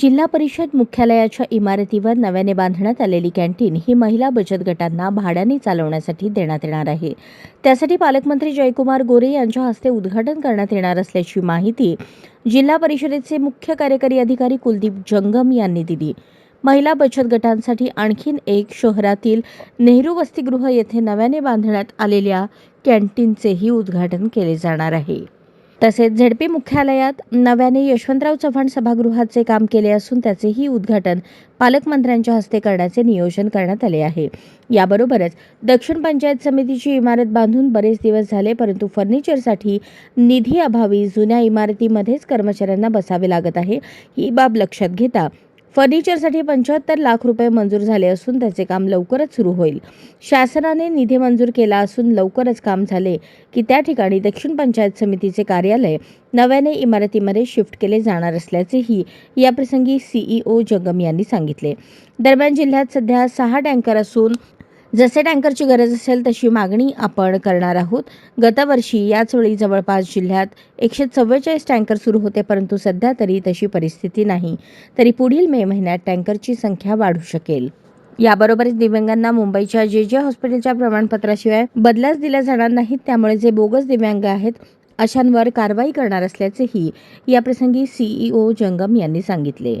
जिल्हा परिषद मुख्यालयाच्या इमारतीवर नव्याने बांधण्यात आलेली कॅन्टीन ही महिला बचत गटांना भाड्याने चालवण्यासाठी देण्यात येणार आहे. त्यासाठी पालकमंत्री जयकुमार गोरे यांच्या हस्ते उद्घाटन करण्यात येणार असल्याची माहिती जिल्हा परिषदेचे मुख्य कार्यकारी अधिकारी कुलदीप जंगम यांनी दिली. महिला बचत गटांसाठी आणखीन एक शहरातील नेहरू वसतिगृह येथे नव्याने बांधण्यात आलेल्या कॅन्टीनचेही उद्घाटन केले जाणार आहे. तसेच झेडपी मुख्यालयात नव्याने यशवंतराव चव्हाण सभागृहाचे काम केले असून त्याचेही उद्घाटन पालकमंत्र्यांच्या हस्ते करण्याचे नियोजन करण्यात आले आहे. याबरोबरच दक्षिण पंचायत समितीची इमारत बांधून बरेच दिवस झाले परंतु फर्निचरसाठी निधी अभावी जुन्या इमारतीमध्येच कर्मचाऱ्यांना बसावे लागत आहे ही बाब लक्षात घेता फर्निचरसाठी पंच्याहत्तर लाख रुपये मंजूर झाले असून त्याचे काम लवकरच सुरू होईल. शासनाने निधी मंजूर केला असून लवकरच काम झाले की त्या ठिकाणी दक्षिण पंचायत समितीचे कार्यालय नव्याने इमारतीमध्ये शिफ्ट केले जाणार असल्याचेही याप्रसंगी सीईओ जगम यांनी सांगितले. दरम्यान जिल्ह्यात सध्या सहा टँकर असून जसे टँकरची गरज असेल तशी मागणी आपण करणार आहोत. गतवर्षी याचवेळी जवळपास जिल्ह्यात एकशे चव्वेचाळीस टँकर सुरू होते परंतु सध्या तरी तशी परिस्थिती नाही. तरी पुढील मे महिन्यात टँकरची संख्या वाढू शकेल. याबरोबरच दिव्यांगांना मुंबईच्या जे जे हॉस्पिटलच्या प्रमाणपत्राशिवाय बदल्याच दिल्या जाणार नाहीत त्यामुळे जे बोगस दिव्यांग आहेत अशांवर कारवाई करणार असल्याचेही याप्रसंगी सीईओ जंगम यांनी सांगितले.